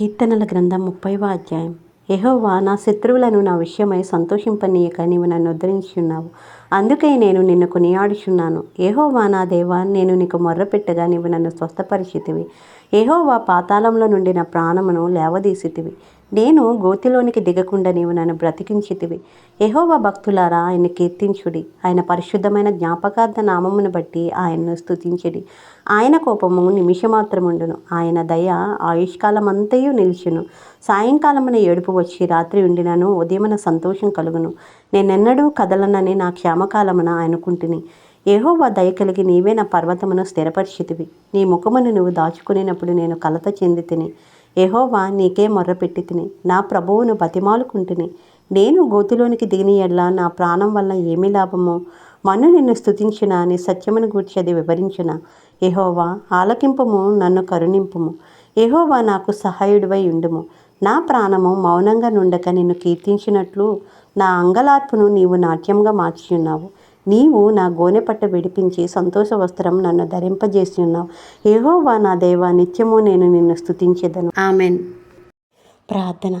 కీర్తనల గ్రంథం ముప్పైవ అధ్యాయం. యెహోవా నా శత్రువులను నా విషయమై సంతోషింపనీయక నీవు నన్ను ఉద్ధరించున్నావు అందుకే నేను నిన్ను కొనియాడుచున్నాను. ఏహోవా నా దేవా నేను నీకు మొర్రపెట్టగా నీవు నన్ను స్వస్థపరిచితివి. ఏహోవా పాతాళంలో నుండి నా ప్రాణమును లేవదీసితివి. నేను గోతిలోనికి దిగకుండా నీవు నన్ను బ్రతికించితివి. యెహోవా భక్తులారా ఆయన కీర్తించుడి. ఆయన పరిశుద్ధమైన జ్ఞాపకార్థ నామమును బట్టి ఆయన్ను స్తుతించుడి. ఆయన కోపము నిమిషమాత్రముండును. ఆయన దయ ఆయుష్కాలమంతయు నిలిచును. సాయంకాలమున ఏడుపు వచ్చి రాత్రి ఉండినను ఉదయమున సంతోషం కలుగును. నేనెన్నడూ కదలనని నా క్షేమకాలమున అనుకుంటుని యెహోవా దయ కలిగి నీవే నా పర్వతమును స్థిరపరిచితివి. నీ ముఖమును నువ్వు దాచుకునేటప్పుడు నేను కలత చెంది తిని యెహోవా నీకే మొర్రపెట్టి తిని నా ప్రభువును బతిమాలుకుంటుని. నేను గోతిలోనికి దిగిన ఎడ్ల నా ప్రాణం వల్ల ఏమి లాభము? మన్ను నిన్ను స్తుతించిన నీ సత్యమును గూర్చి అది వివరించిన? యెహోవా ఆలకింపము నన్ను కరుణింపుము. ఎహోవా నాకు సహాయుడివై ఉండుము. నా ప్రాణము మౌనంగా నుండక నిన్ను కీర్తించినట్లు నా అంగలార్పును నీవు నాట్యంగా మార్చి ఉన్నావు నీవు నా గోనె పట్ట విడిపించి సంతోష వస్త్రం నన్ను ధరింపజేసి ఉన్నావు యెహోవా నా దేవా నిత్యము నేను నిన్ను స్తుతించేదను. ఆమెన్. ప్రార్థన.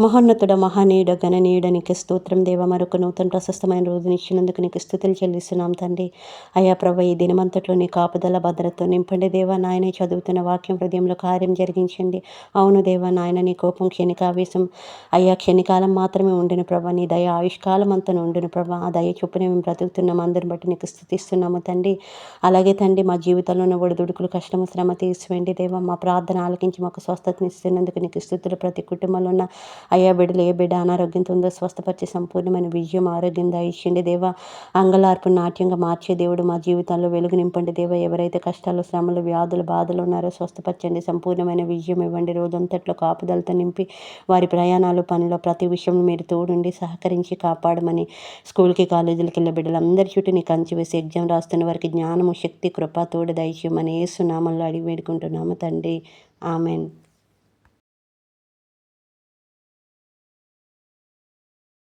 మహోన్నతుడ మహానీయుడ గణనీయుడ నీకు స్తోత్రం దేవ. మరొక నూతన ప్రశస్తమైన రోజుని ఇచ్చినందుకు నీకు స్థుతులు చెల్లిస్తున్నాం తండ్రి. అయ్యా ప్రభ ఈ దినమంతట్లో నీ కాపుదల భద్రతతో నింపండి దేవా. నాయన చదువుతున్న వాక్యం హృదయంలో కార్యం జరిగించండి. అవును దేవా నాయన నీ కోపం క్షణికావేశం. అయ్యా క్షణికాలం మాత్రమే ఉండిన ప్రభా. నీ దయ ఆయుష్కాలం అంతా ఉండిన ప్రభా. ఆ దయ చొప్పున మేము బ్రతుకుతున్నాం. అందరిని బట్టి నీకు స్థుతిస్తున్నాము తండ్రి. అలాగే తండ్రి మా జీవితంలో ఉన్న ఒడిదుడుకులు కష్టము శ్రమ తీసివేండి దేవా. మా ప్రార్థన ఆలకించి మాకు స్వస్థతనిస్తున్నందుకు నీకు స్థుతులు. ప్రతి కుటుంబంలో ఉన్న అయ్యా బిడ్డలు ఏ బిడ్డ అనారోగ్యంతో ఉందో స్వస్థపరిచే సంపూర్ణమైన విజయం ఆరోగ్యం దయచేయండి దేవా. అంగలార్పు నాట్యంగా మార్చే దేవుడు మా జీవితాల్లో వెలుగు నింపండి దేవా. ఎవరైతే కష్టాలు శ్రమలు వ్యాధులు బాధలు ఉన్నారో స్వస్థపరచండి. సంపూర్ణమైన విజయం ఇవ్వండి. రోజంతట్లో కాపుదలతో నింపి వారి ప్రయాణాలు పనిలో ప్రతి విషయంలో మీరు తోడుండి సహకరించి కాపాడమని స్కూల్కి కాలేజీలకి వెళ్ళే బిడ్డలందరి చుట్టూ నీ కంచి వేసి ఎగ్జామ్ రాస్తున్న వారికి జ్ఞానము శక్తి కృప తోడు దయచేయమని ఏసునామంలో అడిగి వేడుకుంటున్నాము తండ్రి. ఆమెన్.